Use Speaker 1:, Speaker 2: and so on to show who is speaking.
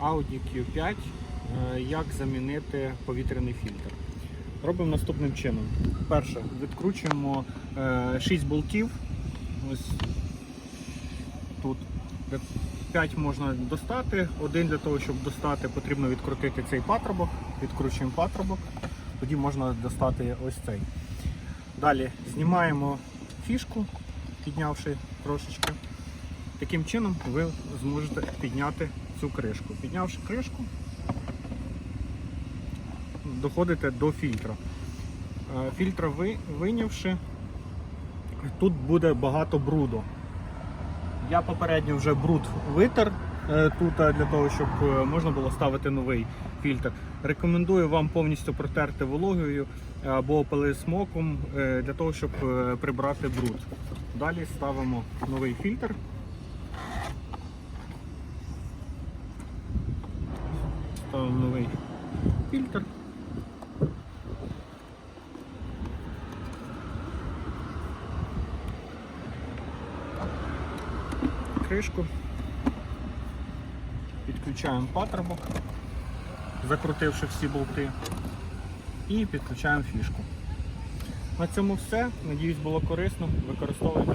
Speaker 1: Audi Q5. Е, Як замінити повітряний фільтр? Робимо наступним чином. Перше, відкручуємо 6 болтів. Ось тут. 5 можна достати. Один для того, щоб достати, потрібно відкрутити цей патрубок. Відкручуємо патрубок. Тоді можна достати ось цей. Далі знімаємо фішку, піднявши трошечки. Таким чином ви зможете підняти цю кришку. Піднявши кришку, доходите до фільтра. Е, Фільтра ви, вийнявши, тут буде багато бруду. Я попередньо вже бруд витер е, тут е, для того, щоб можна було ставити новий фільтр. Рекомендую вам повністю протерти вологою або пилисмоком для того, щоб прибрати бруд. Далі ставимо новий фільтр. Ставимо новий фільтр. Кришку. Підключаємо патрубок, закрутивши всі болти, і підключаємо фішку. На цьому все. Надіюсь, було корисно. Використовуйте.